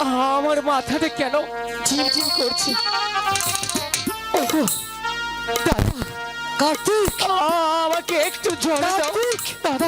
আমার মাথাতে কেন ঝিমঝিম করছে। দাদা। কার্তিক! আমাকে একটু জল দাও। দাদা।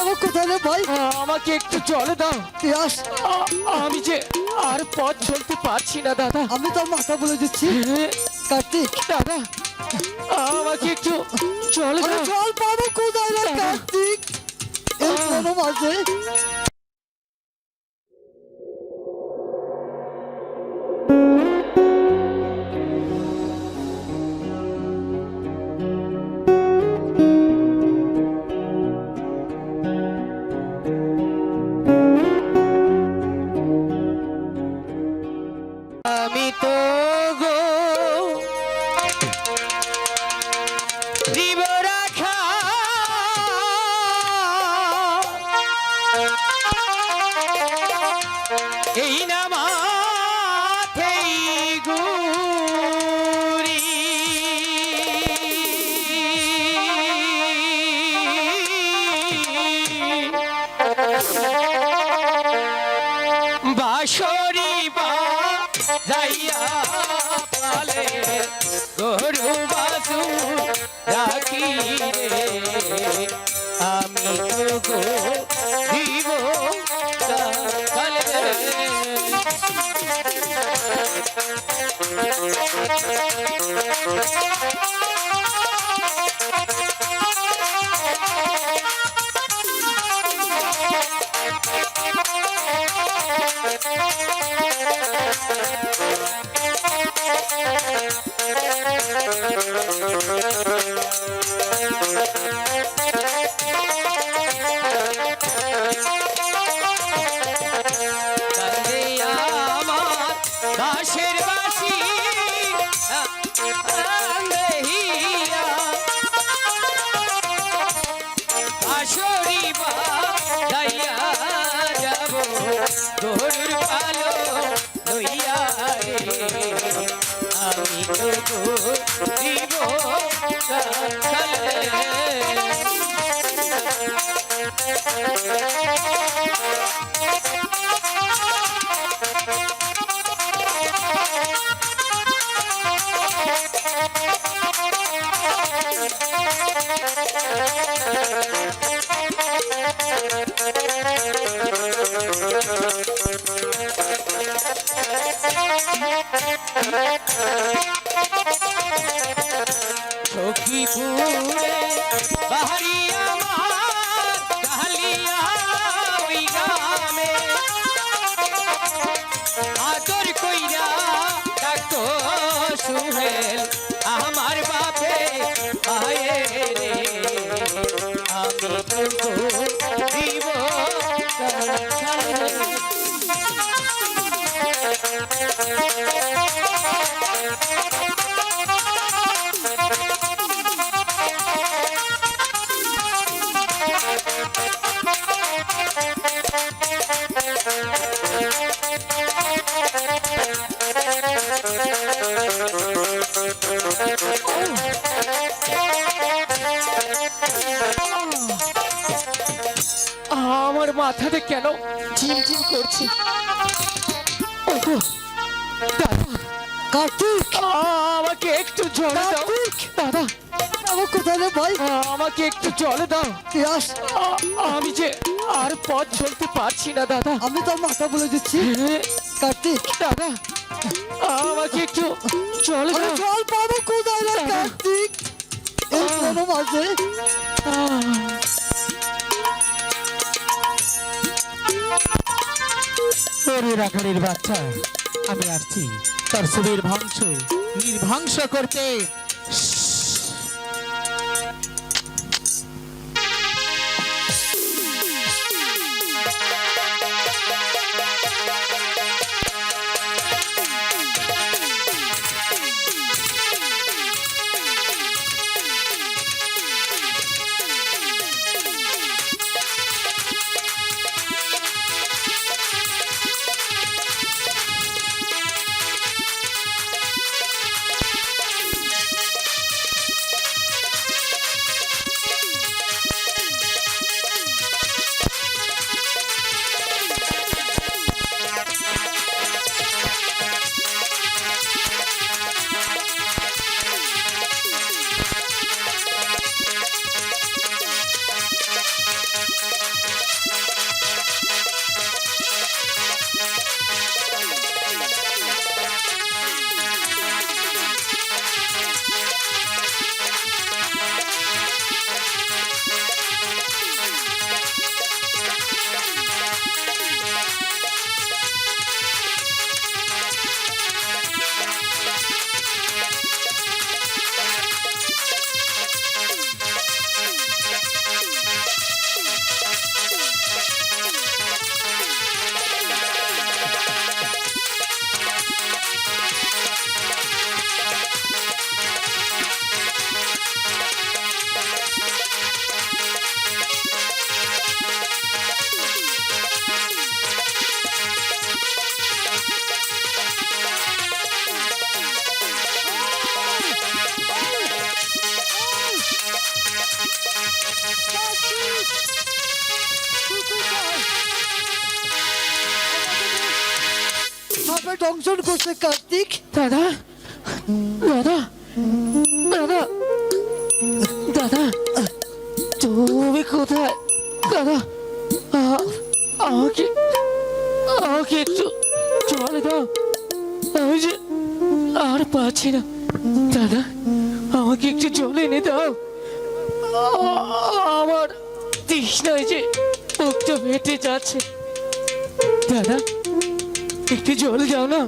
আমার কোথায় ভাই? আমাকে একটু জল দাও। তুই আস। আ- আমি যে আর পথ চলতে পারছি না দাদা। আমি তোর মাথা বলে দিচ্ছি। কার্তিক! দাদা আমাকে একটু জল আরে দাও। জল পাবো কোথায় রে কার্তিক এই কোনো মাঝে আমি গরুর পালো লইয়া রে আমি তো দিব কালে সখীপুরে বাহারি আমার কালিয়া ওই গ্রামে আদর কইরা ডাকো সুহেল, আমার বাপে আয়ে রে, আমি তো দিব কালে। আমার মাথাতে কেন ঝিমঝিম করছে? ওগো, দাদা কার্তিক! আমাকে একটু জল দাও। দাদা আমার কোথায় ভাই আমাকে একটু জল দাও। আমি যে আর পথ চলতে পারছি না দাদা। আমি তোর মাথা বলে দিচ্ছি। কার্তিক! দাদা আমাকে একটু জল দাও। জল পাবো কোথায় কার্তিক? এই কোনো মাঝে ওরে আকারের বাচ্চা। আমি আসছি। তার সুবীর ধ্বংস নির্ভাংস করতে দংশন করছে কার্তিক। দাদা দাদা দাদা দাদা, তুমি কোথায়? দাদা আমাকে আমাকে একটু জল দাও। আমি যে আর পাচ্ছি না। দাদা, আমাকে একটু জল এনে দাও। আমার তৃষ্ণায় যে মুখটা ফেটে যাচ্ছে। দাদা একটু জল যাও না।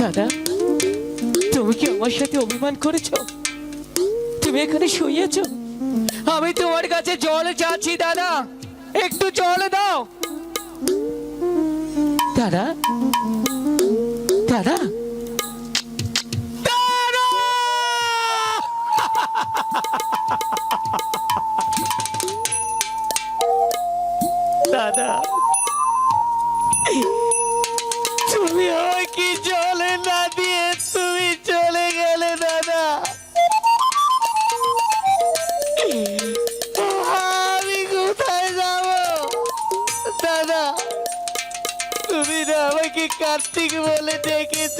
দাদা, তুমি কি আমার সাথে অভিমান করেছ? তুমি এখানে শুয়েছ? আমি তোমার কাছে জল চাচ্ছি, দাদা। একটু জল দাও। দাদা আমাকে কার্তিক বলে ডেকেছ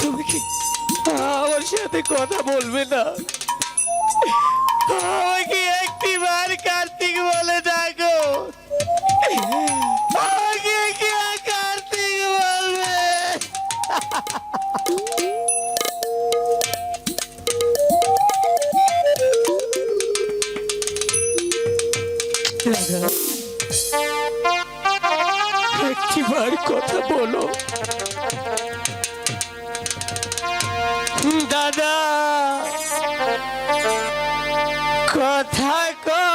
তুমি কি আমার সাথে কথা বলবে না? কথা কও।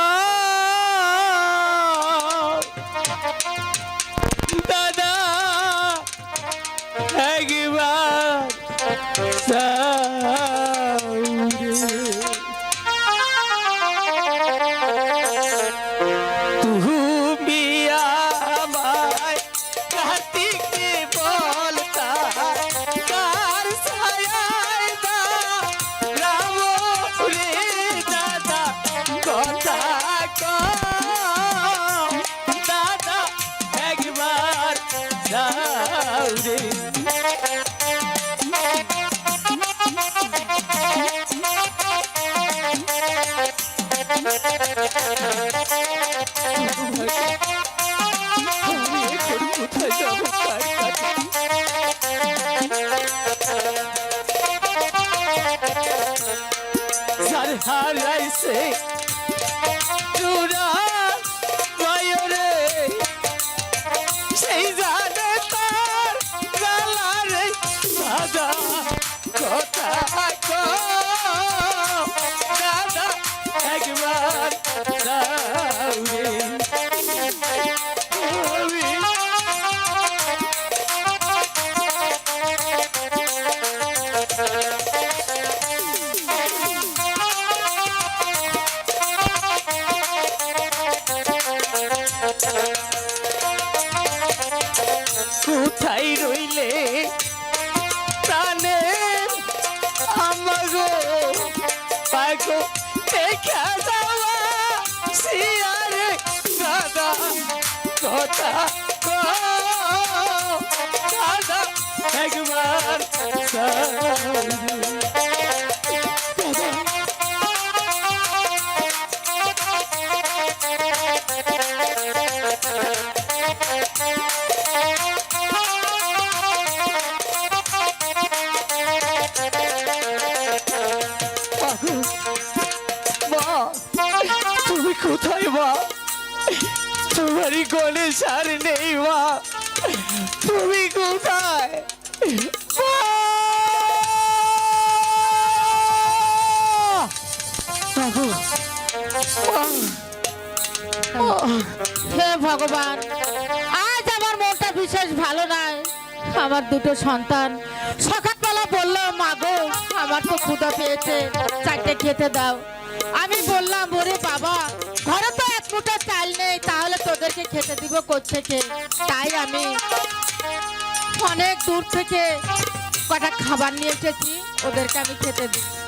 আমি কোথায় রইলে প্রাণের আমাগো পাগো দেখা যাওয়া শিয়ারে দাদা কথা। দাদা একবার তুমি কোথায় মা? তোমারই গলে সার নেই মা। তুমি কোথায়? হে ভগবান আজ আমার মনটা বিশেষ ভালো নাই। আমার দুটো সন্তান। সকালবেলা বলল মা গো আমার তো ক্ষুধা পেয়েছে। চারটে খেতে দাও। আমি বললাম, ওরে বাবা, ঘরে তো এক মুঠো চাল নেই, তাহলে তোদেরকে খেতে দিব করছে তাই আমি অনেক দূর থেকে কটা খাবার নিয়ে এসেছি, ওদেরকে আমি খেতে দিই।